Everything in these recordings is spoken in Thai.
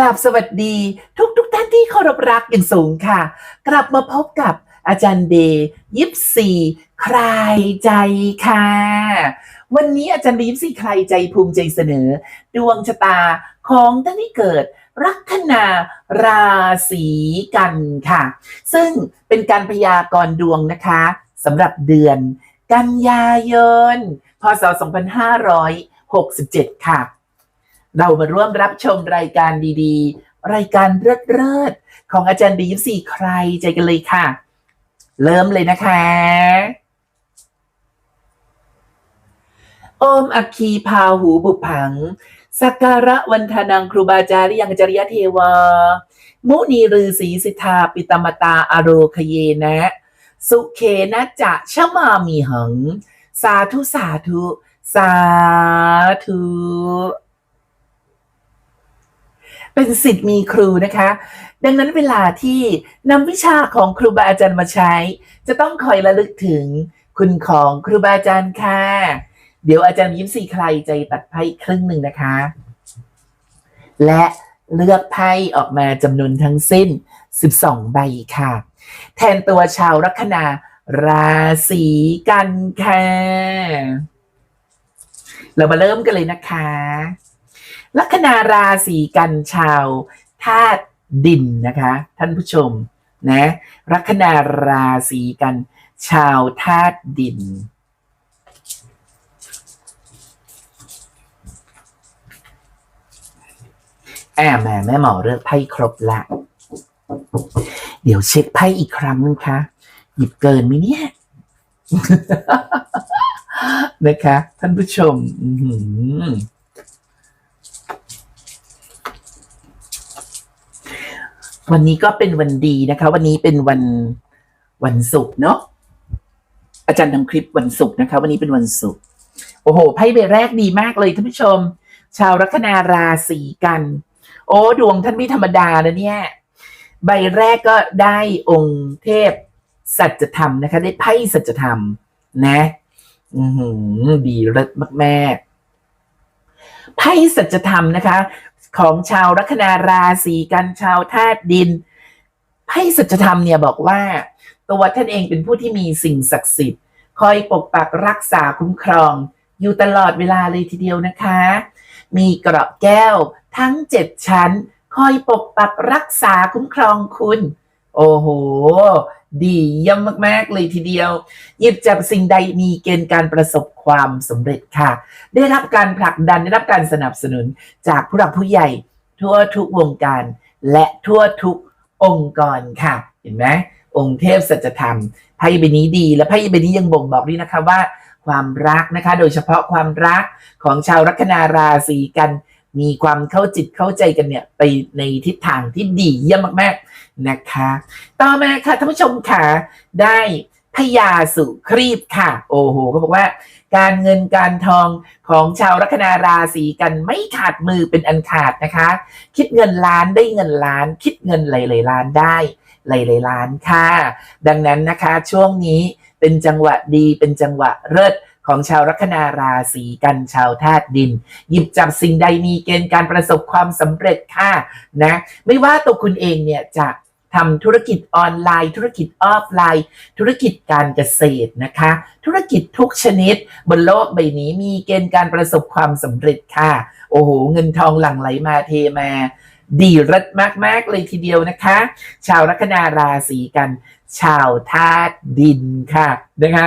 ราบสวัสดีทุกทุกท่านที่เคารพรักอย่างสูงค่ะ กลับมาพบกับอาจารย์เดย์ยิปซีใครใจค่ะ วันนี้อาจารย์เดย์ยิปซีใครใจภูมิใจเสนอ ดวงชะตาของท่านที่เกิดลัคนาราศีกันค่ะ ซึ่งเป็นการพยากรณ์ดวงนะคะสำหรับเดือน กันยายนพศ 2567 ค่ะ เรามาร่วมรับชมรายการดีๆ รายการเลิศๆของอาจารย์ดีฟสี่ใครใจกันเลยค่ะ เริ่มเลยนะคะโอมอัคคีพาหูบุพัง สักการะวันทานังครูบาจาริยังจริยเทวา มุนีฤาษีสิทธาปิตมตาอโรคเยนะ สุเคนะจะชะมามีหัง สาธุสาธุ สาธุ เป็นสิทธิ์มีครูนะคะ ดังนั้นเวลาที่นำวิชาของครูบาอาจารย์มาใช้ จะต้องคอยระลึกถึงคุณของครูบาอาจารย์ค่ะ เดี๋ยวอาจารย์ยิ้มสีใครใจตัดไพ่ครึ่งหนึ่งนะคะ และเลือกไพ่ออกมาจำนวนทั้งสิ้น 12 ใบค่ะ แทนตัวชาวลัคนาราศีกันค่ะ เรามาเริ่มกันเลยนะคะ ลัคนาราศีกันชาวธาตุดินนะคะ ท่านผู้ชมนะลัคนาราศีกันชาวธาตุดิน แอบแม่แม่หมอเลือกไพ่ครบละ เดี๋ยวเช็คไพ่อีกครั้งนึงคะหยิบเกินไหมเนี่ยนะคะ ท่านผู้ชม อื วันนี้ก็เป็นวันดีนะคะ วันนี้เป็นวันวันศุกร์เนาะอาจารย์ทำคลิปวันศุกร์นะคะ วันนี้เป็นวันศุกร์โอ้โหไพ่ใบแรกดีมากเลยท่านผู้ชม ชาวลัคนาราศีกัน โอ้ดวงท่านไม่ธรรมดานะเนี่ย ใบแรกก็ได้องค์เทพสัจธรรมนะคะ ได้ไพ่สัจธรรม นะ อือหือดีเลิศมากๆไพ่สัจธรรมนะคะ ของชาวลัคนาราศีกันชาวธาตุดินไพ่สัจธรรมเนี่ยบอกว่า ตัวท่านเองเป็นผู้ที่มีสิ่งศักดิ์สิทธิ์ คอยปกปักรักษาคุ้มครอง อยู่ตลอดเวลาเลยทีเดียวนะคะ มีเกราะแก้วทั้งเจ็ดชั้น คอยปกปักรักษาคุ้มครองคุณ โอ้โห ดีเยี่ยมมาก ๆ เลยทีเดียว หยิบจับสิ่งใดมีเกณฑ์การประสบความสำเร็จค่ะ ได้รับการผลักดันได้รับการสนับสนุนจากผู้หลักผู้ใหญ่ ทั่วทุกวงการ และทั่วทุกองค์กรค่ะ เห็นไหมองค์เทพสัจธรรมไพ่ใบนี้ดี และไพ่ใบนี้ยังบ่งบอกด้วยนะคะว่า ความรักนะคะ โดยเฉพาะความรักของชาวลัคนาราศีกัน มีความเข้าจิตเข้าใจกันเนี่ยไปในทิศทางที่ดีเยี่ยมมากๆนะคะ ต่อมาค่ะท่านผู้ชมค่ะได้พญาสุครีบค่ะ โอ้โหเขาบอกว่า การเงินการทองของชาวลัคนาราศีกันไม่ขาดมือเป็นอันขาดนะคะ คิดเงินล้านได้เงินล้าน คิดเงินหลายๆล้านได้หลายๆล้านค่ะ ดังนั้นนะคะช่วงนี้เป็นจังหวะดีเป็นจังหวะเลิศ ของชาวลัคนาราศีกันชาวธาตุดิน หยิบจับสิ่งใดมีเกณฑ์การประสบความสำเร็จค่ะนะไม่ว่าตัวคุณเองเนี่ยจะทำธุรกิจออนไลน์ ธุรกิจออฟไลน์ ธุรกิจการเกษตรนะคะ ธุรกิจทุกชนิด บนโลกใบนี้มีเกณฑ์การประสบความสำเร็จค่ะ โอ้โห เงินทองหลั่งไหลมาเทมา ดีรัดมาก ๆ เลยทีเดียวนะคะ ชาวลัคนาราศีกัน ชาวธาตุดินค่ะนะคะ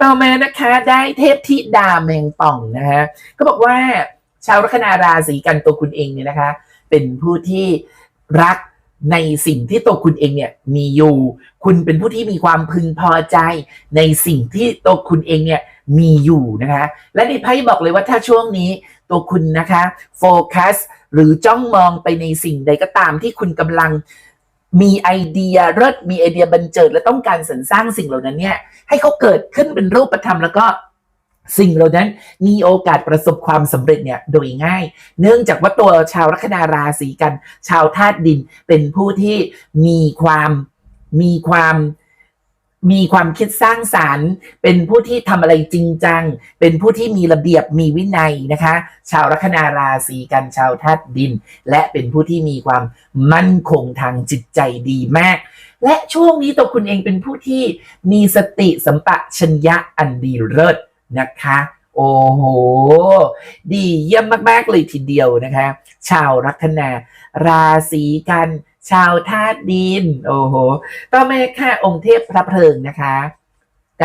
ต่อมานะคะได้เทพธิดาแมงป่องนะคะก็บอกว่าชาวลัคนาราศีกันตัวคุณเองเนี่ยนะคะ เป็นผู้ที่รักในสิ่งที่ตัวคุณเองเนี่ยมีอยู่ คุณเป็นผู้ที่มีความพึงพอใจ ในสิ่งที่ตัวคุณเองเนี่ยมีอยู่นะคะ และในไพ่บอกเลยว่าถ้าช่วงนี้ ตัวคุณนะคะโฟกัสหรือจ้องมองไปในสิ่งใดก็ตามที่คุณกำลังมีไอเดียเลิศมีไอเดียบันเจิด และต้องการสรรสร้างสิ่งเหล่านั้นเนี่ยให้เขาเกิดขึ้นเป็นรูปธรรมแล้วก็สิ่งเหล่านั้นมีโอกาสประสบความสำเร็จเนี่ยโดยง่าย เนื่องจากว่าตัวชาวลัคนาราศีกัน ชาวธาตุดินเป็นผู้ที่มีความมีความ มีความคิดสร้างสารรค์ เป็นผู้ที่ทำอะไรจริงจัง เป็นผู้ที่มีระเบียบมีวินัยนะคะ ชาวลัคนาราศีกันชาวธาตุดิน และเป็นผู้ที่มีความมั่นคงทางจิตใจดีมาก และช่วงนี้ตัวคุณเองเป็นผู้ที่มีสติสัมปชัญญะอันดีเลิศนะคะ โอ้โห ดีเยี่ยมมาก ๆ เลยทีเดียวนะคะ ชาวลัคนาราศีกัน ชาวธาตุดิน โอ้โหต่อมาค่ะองค์เทพพระเพลิงนะคะ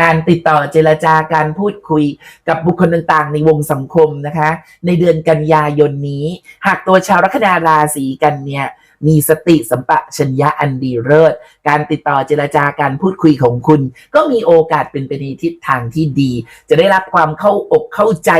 การติดต่อเจรจาการพูดคุยกับบุคคลต่างๆ ในวงสังคมนะคะ ในเดือนกันยายนนี้ หากตัวชาวลัคนาราศีกันเนี่ย มีสติสัมปชัญญะอันดีเลิศการติดต่อเจรจาการพูดคุยของคุณ ก็มีโอกาสเป็นไปในทิศทางที่ดี จะได้รับความเข้าอกเข้าใจ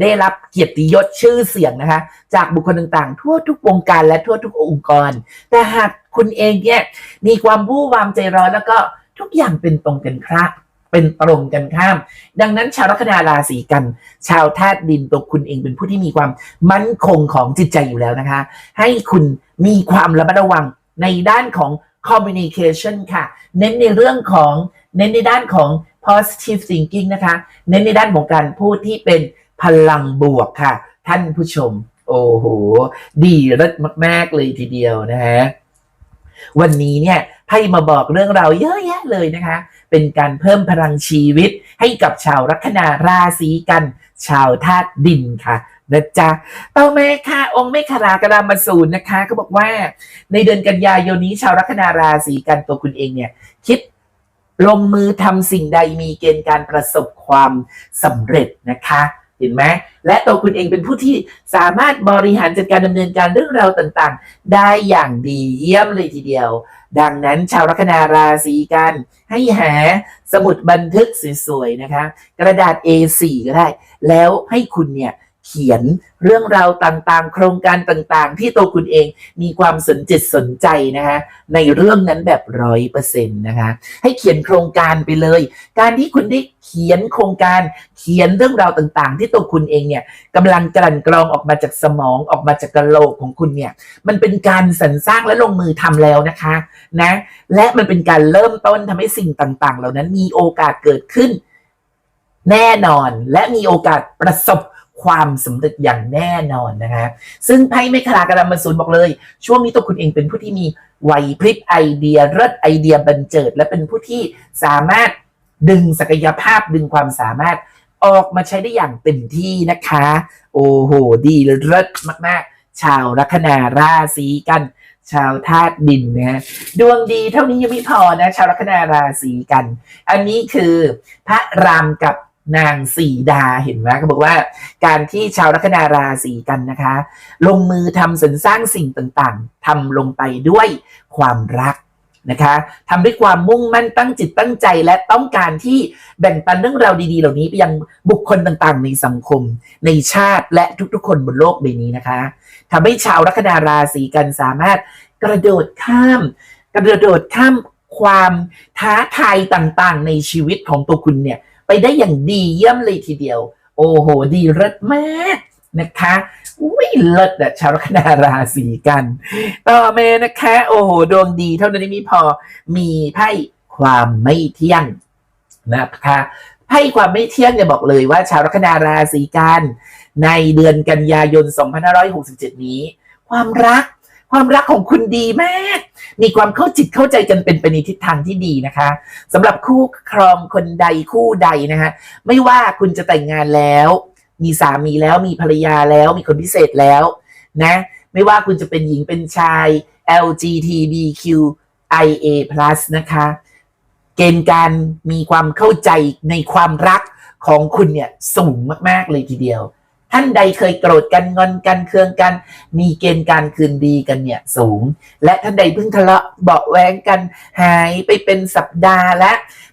ได้รับเกียรติยศชื่อเสียงนะคะ จากบุคคลต่างๆ ทั่วทุกวงการและทั่วทุกองค์กร แต่หากคุณเองเนี่ยมีความวู่วามใจร้อนแล้วก็ทุกอย่างเป็นตรงกันข้าม เป็นตรงกันข้าม ดังนั้นชาวลัคนาราศีกัน ชาวธาตุดินตัวคุณเองเป็นผู้ที่มีความมั่นคงของจิตใจอยู่แล้วนะคะ ให้คุณมีความระมัดระวังในด้านของ communication ค่ะ เน้นในเรื่องของเน้นในด้านของ positive thinking นะคะ เน้นในด้านของการพูดที่เป็นพลังบวกค่ะ ท่านผู้ชม โอ้โห ดีเลิศมาก ๆ เลยทีเดียวนะฮะวันนี้เนี่ยไพ่มาบอกเรื่องเราเยอะแยะเลยนะคะ เป็นการเพิ่มพลังชีวิตให้กับชาวลัคนาราศีกัน ชาวธาตุดินค่ะนะจ๊ะต่อมาค่ะ องค์เมฆรากรามาสูนนะคะ ก็บอกว่าในเดือนกันยายนนี้ชาวลัคนาราศีกันตัวคุณเองเนี่ย คิดลงมือทำสิ่งใดมีเกณฑ์การประสบความสำเร็จนะคะ เห็นไหมและตัวคุณเองเป็นผู้ที่สามารถบริหารจัดการดำเนินการเรื่องราวต่างๆ ได้อย่างดีเยี่ยมเลยทีเดียว ดังนั้นชาวลัคนาราศีกัน ให้หาสมุดบันทึกสวยๆนะคะ กระดาษ A4 ก็ได้ แล้วให้คุณเนี่ย เขียนเรื่องราวต่างๆ โครงการต่างๆ ที่ตัวคุณเองมีความสนจิตสนใจนะคะในเรื่องนั้นแบบร้อยเปอร์เซ็นต์นะคะให้เขียนโครงการไปเลย การที่คุณได้เขียนโครงการเขียนเรื่องราวต่างๆ ที่ตัวคุณเองเนี่ยกำลังกลั่นกรองออกมาจากสมองออกมาจากกระโหลกของคุณเนี่ยมันเป็นการสรรสร้างและลงมือทำแล้วนะคะนะและมันเป็นการเริ่มต้นทำให้สิ่งต่างๆ เหล่านั้นมีโอกาสเกิดขึ้นแน่นอนและมีโอกาสประสบ ความสำเร็จอย่างแน่นอนนะคะซึ่งไพ่เมฆลากระดามาสูนบอกเลย ช่วงนี้ตัวคุณเองเป็นผู้ที่มีไหวพริบไอเดียเลิศไอเดียบันเจิด และเป็นผู้ที่สามารถดึงศักยภาพดึงความสามารถออกมาใช้ได้อย่างเต็มที่นะคะ โอ้โห ดีเลิศมากๆ ชาวลัคนาราศีกัน ชาวธาตุดินนะดวงดีเท่านี้ยังไม่พอนะ ชาวลัคนาราศีกัน อันนี้คือพระรามกับ นางสีดาเห็นไหมเขาบอกว่า การที่ชาวลัคนาราศีกันนะคะ ลงมือทำสรรสร้างสิ่งต่างๆทำลงไปด้วยความรักนะคะทำด้วยความมุ่งมั่นตั้งจิตตั้งใจและต้องการที่แบ่งปันเรื่องราวดี ๆ เหล่านี้ไปยังบุคคลต่างๆ ในสังคม ในชาติและทุกๆ คนบนโลกใบนี้นะคะทำให้ชาวลัคนาราศีกันสามารถกระโดดข้าม กระโดดข้ามความท้าทายต่างๆ ในชีวิตของตัวคุณเนี่ย ไปได้อย่างดีเยี่ยมเลยทีเดียว โอ้โห ดีเลิศมากนะคะอุ้ยเลิศอะชาวลัคนาราศีกัน ต่อมานะคะ โอ้โห ดวงดีเท่านั้นไม่พอมีไพ่ความไม่เที่ยงนะคะไพ่ความไม่เที่ยงเนี่ยบอกเลยว่า ชาวลัคนาราศีกันในเดือนกันยายน 2567 นี้ ความรัก ความรักของคุณดีมาก มีความเข้าจิตเข้าใจกันเป็นไปในทิศทางที่ดีนะคะสำหรับคู่ครองคนใดคู่ใดนะคะไม่ว่าคุณจะแต่งงานแล้ว มีสามีแล้วมีภรรยาแล้วมีคนพิเศษแล้วนะ ไม่ว่าคุณจะเป็นหญิงเป็นชาย LGBTQIA+ นะคะเกณฑ์การมีความเข้าใจในความรักของคุณเนี่ยสูงมาก ๆ เลยทีเดียว ท่านใดเคยโกรธกันงอนกันเคืองกัน มีเกณฑ์การคืนดีกันเนี่ยสูง และท่านใดเพิ่งทะเลาะเบาะแว้งกัน หายไปเป็นสัปดาห์และ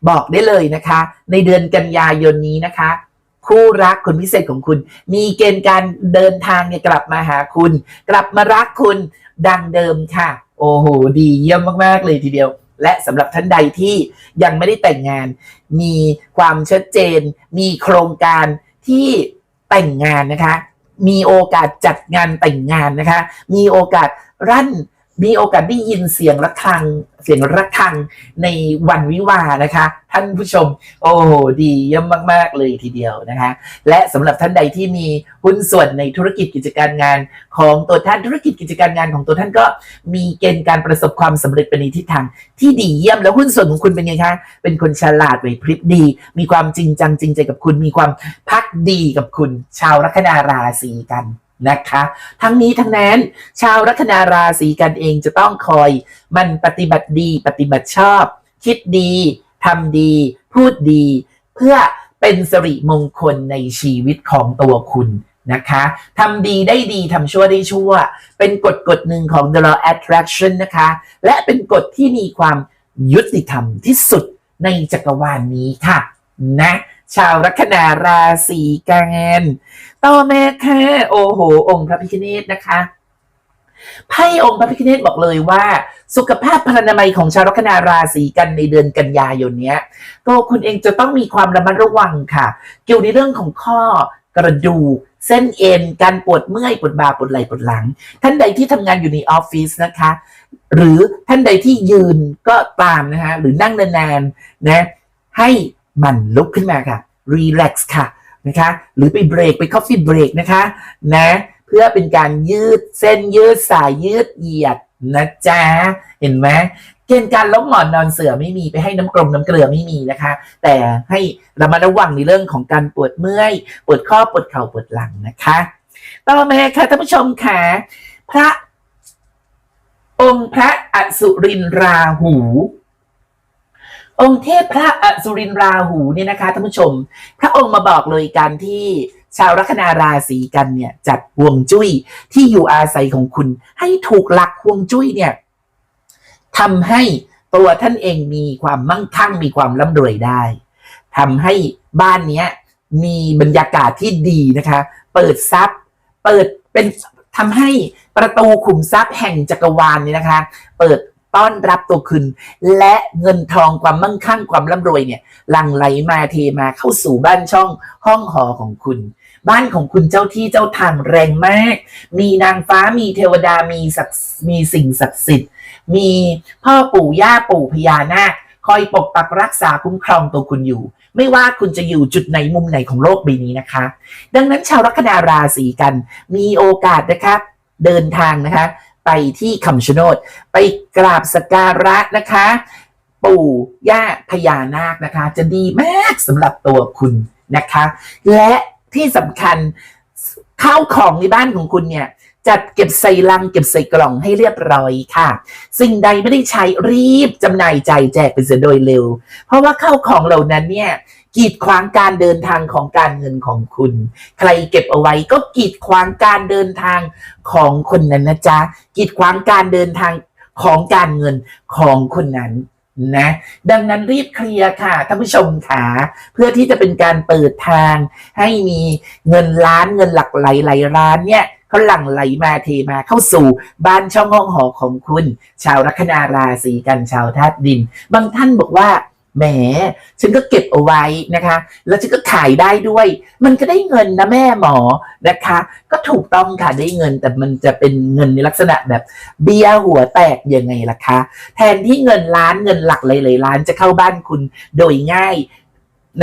บอกได้เลยนะคะ ในเดือนกันยายนนี้นะคะ คู่รักคนพิเศษของคุณ มีเกณฑ์การเดินทางเนี่ยกลับมาหาคุณ กลับมารักคุณดังเดิมค่ะ โอ้โหดีเยี่ยมมากๆเลยทีเดียวและสำหรับท่านใดที่ยังไม่ได้แต่งงาน มีความชัดเจน มีโครงการที่ แต่งงานนะคะ มีโอกาสจัดงานแต่งงานนะคะ มีโอกาสรั่น มีโอกาสได้ยินเสียงระฆัง เสียงระฆังในวันวิวานะคะ ท่านผู้ชม โอ้โหดีเยี่ยมมาก ๆ เลยทีเดียวนะคะ และสำหรับท่านใดที่มีหุ้นส่วนในธุรกิจกิจการงานของตัวท่านธุรกิจกิจการงานของตัวท่านก็มีเกณฑ์การประสบความสำเร็จไปในทิศทางที่ดีเยี่ยมแล้วหุ้นส่วนของคุณเป็นไงคะเป็นคนฉลาดไหวพริบดี มีความจริงจังจริงใจกับคุณมีความพักดีกับคุณ ชาวลัคนาราศีกัน นะคะ ทั้งนี้ทั้งนั้น ชาวลัคนาราศีกันเองจะต้องคอย มันปฏิบัติดีปฏิบัติชอบ คิดดีทำดี พูดดี เพื่อเป็นสิริมงคลในชีวิตของตัวคุณนะคะทำดีได้ดีทำชั่วได้ชั่ว เป็นกฎกฎหนึ่งของ the law attraction นะคะ และเป็นกฎที่มีความยุติธรรมที่สุดในจักรวาลนนี้ค่ะ นะ ชาวลัคนาราศีกันต่อมาค่ะโอ้โห องค์พระพิฆเนศนะคะไพ่องค์พระพิฆเนศบอกเลยว่า สุขภาพพรรณนามัยของชาวลัคนาราศีกันในเดือนกันยายนเนี้ยตัวคุณเองจะต้องมีความระมัดระวังค่ะ เกี่ยวในเรื่องของข้อกระดูกเส้นเอ็นการปวดเมื่อยปวดบ่าปวดไหล่ปวดหลัง ท่านใดที่ทำงานอยู่ในออฟฟิศนะคะ หรือท่านใดที่ยืนก็ตามนะคะหรือนั่งนานๆนะให้ห มันลุกขึ้นมาค่ะรีแลกซ์ค่ะนะคะหรือไปเบรกไปคอฟฟี่เบรกนะคะนะเพื่อเป็นการยืดเส้นยืดสายยืดเหยียดนะจ๊ะเห็นไหมเกณฑ์การล้มหมอนนอนเสือไม่มีไปให้น้ำกรมน้ำเกลือไม่มีนะคะ แต่ให้ระมัดระวังในเรื่องของการปวดเมื่อยปวดข้อปวดเข่าปวดหลังนะคะ ต่อมาค่ะท่านผู้ชมค่ะพระองค์พระอสุรินทราหู องค์เทพพระอสุรินราหูเนี่ยนะคะท่านผู้ชม พระองค์มาบอกเลยการที่ชาวลัคนาราศีกันเนี่ยจัดห่วงจุ้ยที่อยู่อาศัยของคุณ ให้ถูกหลักห่วงจุ้ยเนี่ยทำให้ตัวท่านเองมีความมั่งคั่งมีความร่ำรวยได้ทำให้บ้านเนี้ยมีบรรยากาศที่ดีนะคะ เปิดทรัพย์ เปิดเป็นทำให้ประตูขุมทรัพย์แห่งจักรวาลเนี่ยนะคะ เปิด ต้อนรับตัวคุณ และเงินทองความมั่งคั่งความร่ำรวยเนี่ยหลั่งไหลมาเทมาเข้าสู่บ้านช่องห้องหอของคุณ บ้านของคุณเจ้าที่เจ้าทางแรงมาก มีนางฟ้ามีเทวดามีศักมีสิ่งศักดิ์สิทธิ์ มีพ่อปู่ย่าปู่พญานาคคอยปกปักรักษาคุ้มครองตัวคุณอยู่ ไม่ว่าคุณจะอยู่จุดไหนมุมไหนของโลกใบนี้นะคะ ดังนั้นชาวลัคนาราศีกันมีโอกาสนะคะเดินทางนะคะ ไปที่คำชะโนด ไปกราบสกการะนะคะ ปู่ย่าพญานาคนะคะ จะดีมากสำหรับตัวคุณนะคะ และที่สำคัญข้าวของในบ้านของคุณเนี่ยจัดเก็บใส่ลังเก็บใส่กล่องให้เรียบร้อยค่ะ สิ่งใดไม่ได้ใช้รีบจำหน่ายจ่ายแจกไปเสียโดยเร็ว เพราะว่าข้าวของเหล่านั้นเนี่ย กีดขวางการเดินทางของการเงินของคุณ ใครเก็บเอาไว้ก็กีดขวางการเดินทางของคนนั้นนะจ๊ะกีดขวางการเดินทางของการเงินของคนนั้นนะ ดังนั้นรีบเคลียร์ค่ะท่านผู้ชมค่ะเพื่อที่จะเป็นการเปิดทาง ให้มีเงินล้านเงินหลักไหลไหลล้านเนี่ยเขาหลั่งไหลมาเทมาเข้าสู่บ้านช่องห้องหอของคุณ ชาวลัคนาราศีกันชาวธาตุดิน บางท่านบอกว่า แหมฉันก็เก็บเอาไว้นะคะ แล้วฉันก็ขายได้ด้วย มันก็ได้เงินนะแม่หมอนะคะ ก็ถูกต้องค่ะได้เงิน แต่มันจะเป็นเงินในลักษณะแบบ เบี้ยหัวแตกยังไงล่ะคะ แทนที่เงินล้านเงินหลักหลายๆล้านจะเข้าบ้านคุณโดยง่าย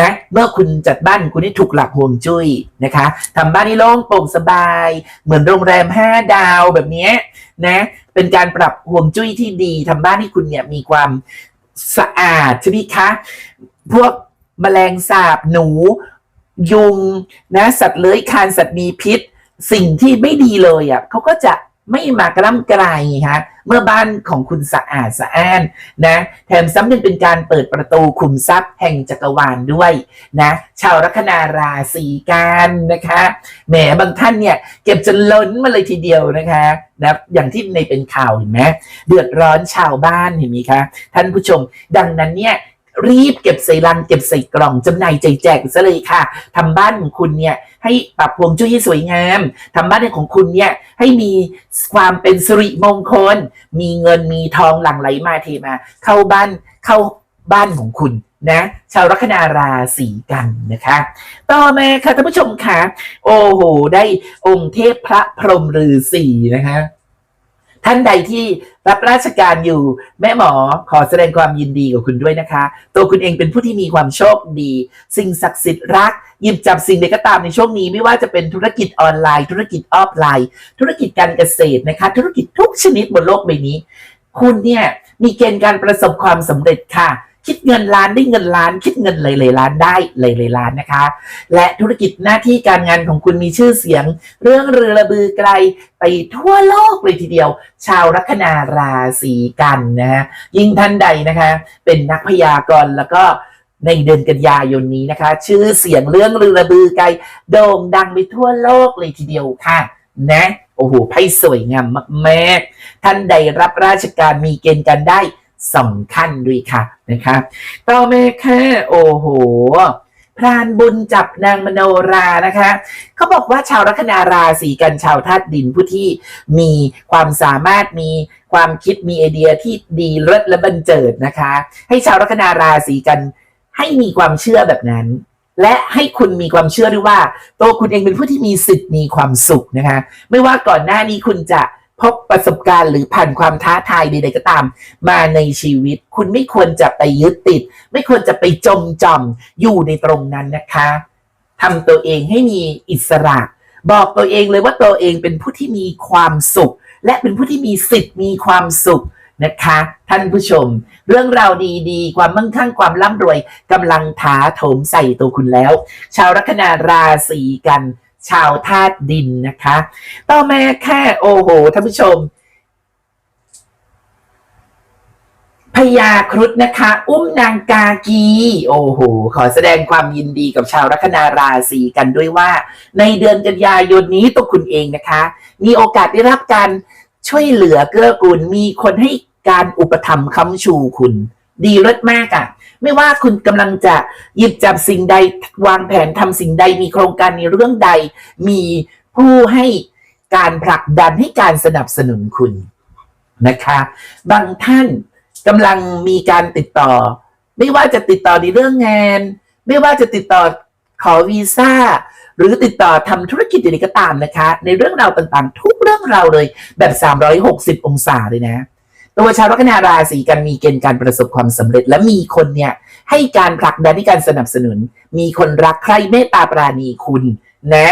นะเมื่อคุณจัดบ้านคุณให้ถูกหลักห่วงจุ้ยนะคะทำบ้านให้โล่งโปร่งสบาย เหมือนโรงแรมห้าดาวแบบนี้นะเป็นการปรับห่วงจุ้ยที่ดีทำบ้านให้คุณเนี่ยมีความ สะอาดใช่ไหมคะ พวกแมลงสาบหนู ยุงนะ สัตว์เลื้อยคลานสัตว์มีพิษ สิ่งที่ไม่ดีเลยอะเขาก็จะ ไม่มากระล่ำกลายไงฮะเมื่อบ้านของคุณสะอาดสะอ้านนะแถมซ้ำยังเป็นการเปิดประตูขุมทรัพย์แห่งจักรวาลด้วยนะชาวลัคนาราศีกันนะคะแหมบางท่านเนี่ยเก็บจนล้นมาเลยทีเดียวนะคะนะอย่างที่ในเป็นข่าวเห็นไหมเดือดร้อนชาวบ้านเห็นไหมคะท่านผู้ชม ดังนั้นเนี่ย รีบเก็บใส่ลังเก็บใส่กล่องจำหน่ายใจแจกซะเลยค่ะทำบ้านของคุณเนี่ยให้ปรับพวงจุ้ยให้สวยงามทำบ้านของคุณเนี่ยให้มีความเป็นสิริมงคล มีเงินมีทองหลั่งไหลมาเทมา เข้าบ้านเข้าบ้านของคุณนะชาวลัคนาราศีกันนะคะ ต่อมาค่ะท่านผู้ชมค่ะ โอ้โห ได้องค์เทพพระพรหมฤาษีนะคะ ท่านใดที่รับราชการอยู่ แม่หมอขอแสดงความยินดีกับคุณด้วยนะคะ ตัวคุณเองเป็นผู้ที่มีความโชคดี สิ่งศักดิ์สิทธิ์รักหยิบจับสิ่งใดก็ตามในช่วงนี้ ไม่ว่าจะเป็นธุรกิจออนไลน์ ธุรกิจออฟไลน์ ธุรกิจการเกษตรนะคะ ธุรกิจทุกชนิดบนโลกใบนี้ คุณเนี่ยมีเกณฑ์การประสบความสำเร็จค่ะ คิดเงินล้านได้เงินล้าน คิดเงินหลายๆล้านได้หลายๆล้านนะคะ และธุรกิจหน้าที่การงานของคุณมีชื่อเสียง เรื่องเรือระบือไกลไปทั่วโลกเลยทีเดียว ชาวลัคนาราศีกันนะฮะยิ่งท่านใดนะคะ เป็นนักพยากรณ์แล้วก็ในเดือนกันยายนนี้นะคะ ชื่อเสียงเรื่องเรือระบือไกลโด่งดังไปทั่วโลกเลยทีเดียวค่ะ นะ โอ้โหไพ่สวยงามมากๆ ท่านใดรับราชการมีเกณฑ์กันได้สองขั้นด้วยค่ะนะคะต่อมาค่ะโอ้โหพรานบุญจับนางมโนรานะคะ เขาบอกว่าชาวลัคนาราศีกันชาวธาตุดินผู้ที่มีความสามารถมีความคิดมีไอเดียที่ดีเลิศและบันเจิดนะคะ ให้ชาวลัคนาราศีกันให้มีความเชื่อแบบนั้น และให้คุณมีความเชื่อด้วยว่า ตัวคุณเองเป็นผู้ที่มีสิทธิ์มีความสุขนะคะ ไม่ว่าก่อนหน้านี้คุณจะพบประสบการณ์หรือผ่านความท้าทายใดๆก็ตาม มาในชีวิต คุณไม่ควรจะไปยึดติด ไม่ควรจะไปจมจอมอยู่ในตรงนั้นนะคะทำตัวเองให้มีอิสระ บอกตัวเองเลยว่าตัวเองเป็นผู้ที่มีความสุข และเป็นผู้ที่มีสิทธิ์มีความสุข นะคะ ท่านผู้ชม เรื่องราวดีๆ ความมั่งคั่งความร่ำรวยกำลังถาโถมใส่ตัวคุณแล้ว ชาวลัคนาราศีกัน ชาวธาตุดินนะคะ ต่อมาแค่โอ้โหท่านผู้ชมพญาครุฑนะคะ อุ้มนางกากี โอ้โห ขอแสดงความยินดีกับชาวลัคนาราศีกันด้วยว่า ในเดือนกันยายนนี้ตัวคุณเองนะคะ มีโอกาสได้รับการช่วยเหลือเกื้อกูลมีคนให้ การอุปถัมภ์ค้ำชูคุณ ดีเลิศมากอะ่ะ ไม่ว่าคุณกำลังจะหยิบจับสิ่งใดวางแผนทำสิ่งใดมีโครงการในเรื่องใด มีผู้ให้การผลักดันให้การสนับสนุนคุณนะคะ บางท่านกำลังมีการติดต่อ ไม่ว่าจะติดต่อในเรื่องงาน ไม่ว่าจะติดต่อขอวีซ่าหรือติดต่อทำธุรกิจอะไรก็ตามนะคะ ในเรื่องราวต่างๆ ทุกเรื่องราวเลยแบบ 360 องศาเลยนะ ตัวชาวลัคนาราศีกันมีเกณฑ์การประสบความสำเร็จ และมีคนเนี่ยให้การผลักดันให้การสนับสนุน มีคนรักใครเมตตาปราณีคุณนะ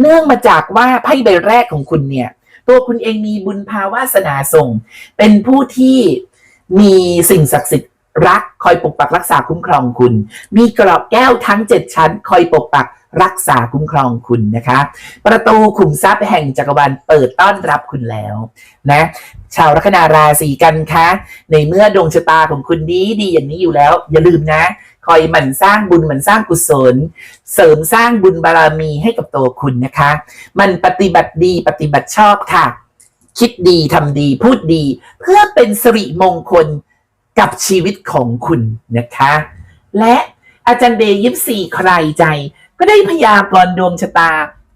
เนื่องมาจากว่าไพ่ใบแรกของคุณเนี่ย ตัวคุณเองมีบุญภาวาสนาส่ง เป็นผู้ที่มีสิ่งศักดิ์สิทธิ์รักคอยปกปักรักษาคุ้มครองคุณ มีกรอบแก้วทั้ง7ชั้น คอยปกปัก รักษาคุ้มครองคุณนะคะ ประตูขุมทรัพย์แห่งจักรวาลเปิดต้อนรับคุณแล้วนะชาวลัคนาราศีกันคะในเมื่อดวงชะตาของคุณดีดีอย่างนี้อยู่แล้ว อย่าลืมนะ คอยหมั่นสร้างบุญหมั่นสร้างกุศล เสริมสร้างบุญบารมีให้กับตัวคุณนะคะ มันปฏิบัติดีปฏิบัติชอบค่ะ คิดดีทำดีพูดดี เพื่อเป็นสิริมงคลกับชีวิตของคุณนะคะ และอาจารย์เดย์ยิปซีใครใจ ก็ได้พยากรณ์ดวงชะตา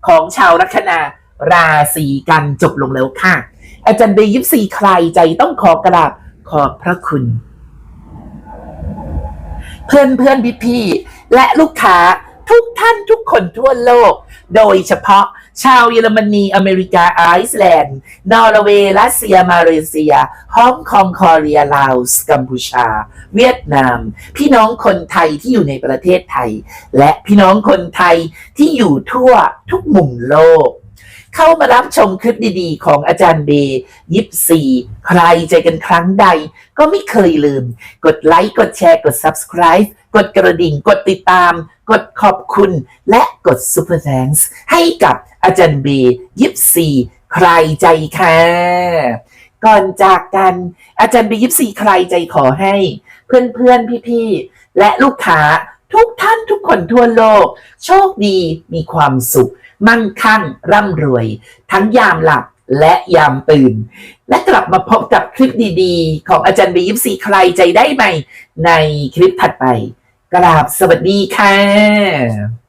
ของชาวลัคนาราศีกันจบลงแล้วค่ะ อาจารย์เดย์ยิปซีใครใจต้องขอกราบขอบพระคุณ เพื่อนเพื่อนพี่พี่และลูกค้าทุกท่านทุกคนทั่วโลก โดยเฉพาะ ชาวเยอรมนี อเมริกา ไอซ์แลนด์ นอร์เวย์ รัสเซีย มาเลเซีย ฮ่องกง คอเรีย ลาว กัมพูชา เวียดนาม พี่น้องคนไทยที่อยู่ในประเทศไทย และพี่น้องคนไทยที่อยู่ทั่วทุกมุมโลก เข้ามารับชมคลิปดีๆ ของอาจารย์เบย์ยิปซีใครใจกันครั้งใด ก็ไม่เคยลืม กดไลค์กดแชร์กด Subscribe กดกระดิ่ง กดติดตาม กดขอบคุณ และกด Super Thanks ให้กับอาจารย์เบย์ยิปซีใครใจค่ะก่อนจากกันอาจารย์เบย์ยิปซีใครใจขอให้ เพื่อนๆพี่ๆและลูกค้าทุกท่านทุกคนทั่วโลก โชคดีมีความสุข มั่งคั่งร่ำรวย ทั้งยามหลับและยามตื่น และกลับมาพบกับคลิปดีๆ ของอาจารย์บียิปซีใครใจได้ใหม่ในคลิปถัดไป กราบสวัสดีค่ะ